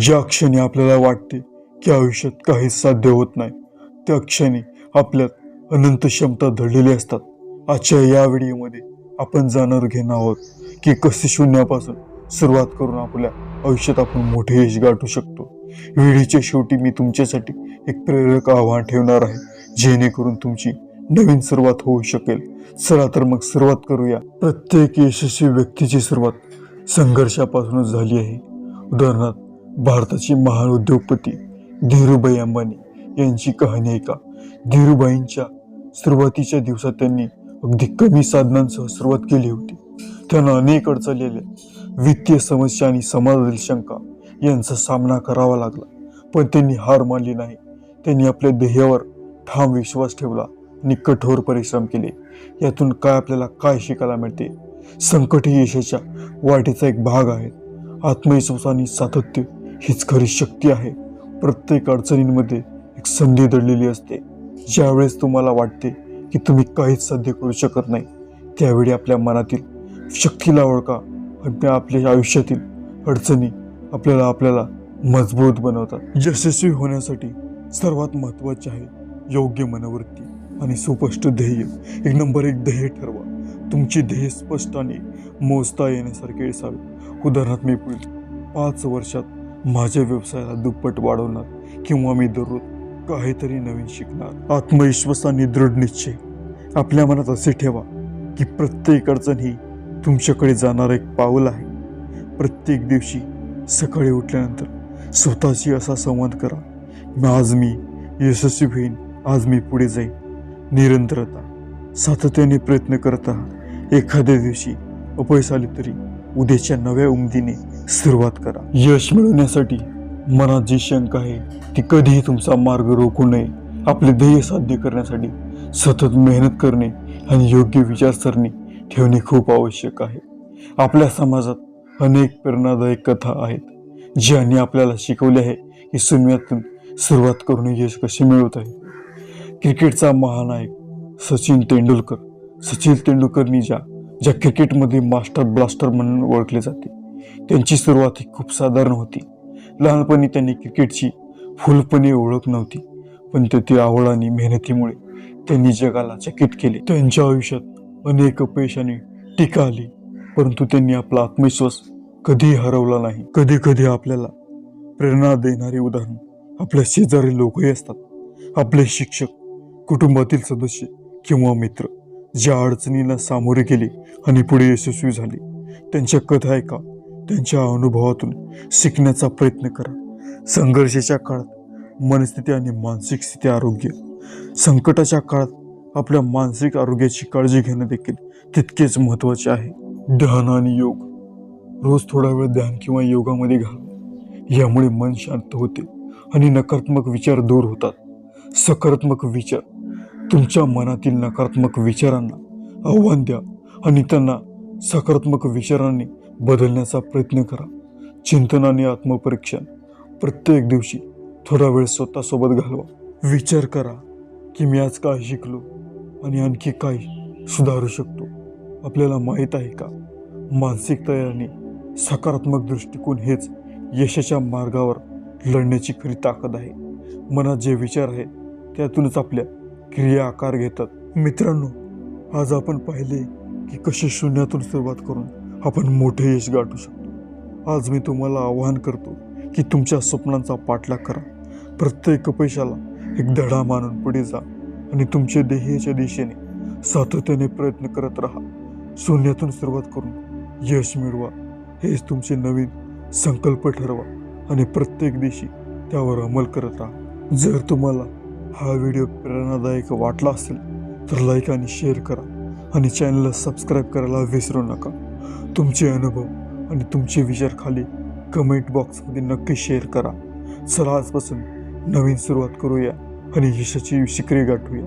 ज्या क्षणी आपल्याला वाटते की आयुष्यात काहीच साध्य होत नाही त्या क्षणी आपल्यात अनंत क्षमता धडलेली असतात. आजच्या या व्हिडिओमध्ये आपण जाणून घेणार आहोत की कसे शून्यापासून सुरुवात करून आपल्या आयुष्यात आपण मोठे यश गाठू शकतो. व्हिडिओच्या शेवटी मी तुमच्यासाठी एक प्रेरक आव्हान ठेवणार आहे जेणेकरून तुमची नवीन सुरुवात होऊ शकेल. चला तर मग सुरुवात करूया. प्रत्येक यशस्वी व्यक्तीची सुरुवात संघर्षापासूनच झाली आहे. उदाहरणार्थ भारताचे महान उद्योगपती धीरूभाई अंबानी यांची कहाणी ऐका. धीरूभाईंच्या सुरुवातीच्या दिवसात त्यांनी अगदी कमी साधनांसह सुरुवात केली होती. त्यांना अनेक अडचणलेल्या वित्तीय समस्या आणि समाजातील शंका यांचा सामना करावा लागला. पण त्यांनी हार मानली नाही. त्यांनी आपल्या ध्येयावर ठाम विश्वास ठेवला आणि कठोर परिश्रम केले. यातून काय आपल्याला काय शिकायला मिळते? संकट ही यशाच्या वाटेचा एक भाग आहे. आत्मविश्वास आणि सातत्य हीच खरी शक्ती आहे. प्रत्येक अडचणींमध्ये एक संधी दडलेली असते. ज्यावेळेस तुम्हाला वाटते की तुम्ही काहीच साध्य करू शकत नाही त्यावेळी आपल्या मनातील शक्तीला ओळखा आणि आपल्या आयुष्यातील अडचणी आपल्याला आपल्याला मजबूत बनवतात. यशस्वी होण्यासाठी सर्वात महत्त्वाचे आहे योग्य मनोवृत्ती आणि सुस्पष्ट ध्येय. एक नंबर एक ध्येय ठरवा. तुमची ध्येय स्पष्ट आणि मोजता येण्यासारखे असावे. उदाहरणार्थ मी पुढील पाच वर्षात माझ्या व्यवसायाला दुप्पट वाढवणार किंवा मी दररोज काहीतरी नवीन शिकणार. आत्मविश्वास आणि दृढ निश्चय. आपल्या मनात असे ठेवा की प्रत्येक अडचण ही तुमच्याकडे जाणार एक पाऊल आहे. प्रत्येक दिवशी सकाळी उठल्यानंतर स्वतःशी असा संवाद करा "मी आज मी यशस्वी होईन आज मी पुढे जाईन. निरंतरता सातत्याने प्रयत्न करता एखाद्या दिवशी अपयश आले तरी उद्याच्या नव्या उमदीने सुरुवात करा. यश मिळवण्यासाठी मनात जी शंका आहे ती कधीही तुमचा मार्ग रोखू नये. आपले ध्येय साध्य करण्यासाठी सतत मेहनत करणे आणि योग्य विचारसरणी ठेवणे खूप आवश्यक आहे. आपल्या समाजात अनेक प्रेरणादायक कथा आहेत ज्यांनी आपल्याला शिकवले आहे की शून्यातून सुरुवात करून यश कसे मिळवत आहे. क्रिकेटचा महानायक सचिन तेंडुलकर सचिन तेंडुलकरनी ज्या ज्या क्रिकेटमध्ये मास्टर ब्लास्टर म्हणून ओळखले जाते त्यांची सुरुवात ही खूप साधारण होती. लहानपणी त्यांनी क्रिकेटची फुलपणे ओळख नव्हती पण तेथील आवड आणि मेहनतीमुळे त्यांनी जगाला चकित केले. त्यांच्या आयुष्यात अनेक अपयश आणि टीका आली परंतु त्यांनी आपला आत्मविश्वास कधी हरवला नाही. कधी कधी आपल्याला प्रेरणा देणारी उदाहरण आपल्या शेजारी लोकही असतात. आपले शिक्षक कुटुंबातील सदस्य किंवा मित्र ज्या अडचणींना सामोरे गेले आणि पुढे यशस्वी झाले त्यांच्या कथा ऐका त्यांच्या अनुभवातून शिकण्याचा प्रयत्न करा. संघर्षाच्या काळात मनस्थिती आणि मानसिक स्थिती आरोग्य. संकटाच्या काळात आपल्या मानसिक आरोग्याची काळजी घेणं देखील तितकेच महत्त्वाचे आहे. ध्यान आणि योग. रोज थोडा वेळ ध्यान किंवा योगामध्ये घाल. यामुळे मन शांत होते आणि नकारात्मक विचार दूर होतात. सकारात्मक विचार. तुमच्या मनातील नकारात्मक विचारांना आव्हान द्या आणि त्यांना सकारात्मक विचारांनी बदलण्याचा प्रयत्न करा. चिंतन आणि आत्मपरीक्षण प्रत्येक दिवशी थोडा वेळ स्वतःसोबत घालवा. विचार करा की मी आज काय शिकलो आणि आणखी काय सुधारू शकतो. आपल्याला माहीत आहे का? मानसिक तयारी सकारात्मक दृष्टिकोन हेच यशाच्या मार्गावर लढण्याची खरी ताकद आहे. मनात जे विचार आहेत त्यातूनच आपल्या क्रिया आकार घेतात. मित्रांनो आज आपण पाहिले की कसे शून्यातून सुरुवात करून आपण मोठे यश गाठू शकतो. आज मी तुम्हाला आवाहन करतो की तुमच्या स्वप्नांचा पाठलाग करा. प्रत्येक अपयशाला एक धडा मानून पुढे जा आणि तुमच्या ध्येयाच्या दिशेने सातत्याने प्रयत्न करत राहा. शून्यातून सुरुवात करून यश मिळवा. हेच तुमचे नवीन संकल्प ठरवा आणि प्रत्येक दिवशी त्यावर अंमल करत राहा. जर तुम्हाला हा व्हिडिओ प्रेरणादायक वाटला असेल तर लाईक आणि शेअर करा आणि चॅनलला सबस्क्राईब करायला विसरू नका. तुमचे अनुभव आणि तुमचे विचार खाली कमेंट बॉक्समध्ये नक्की शेअर करा. चला आजपासून नवीन सुरुवात करूया आणि यशाची शिखरे गाठूया.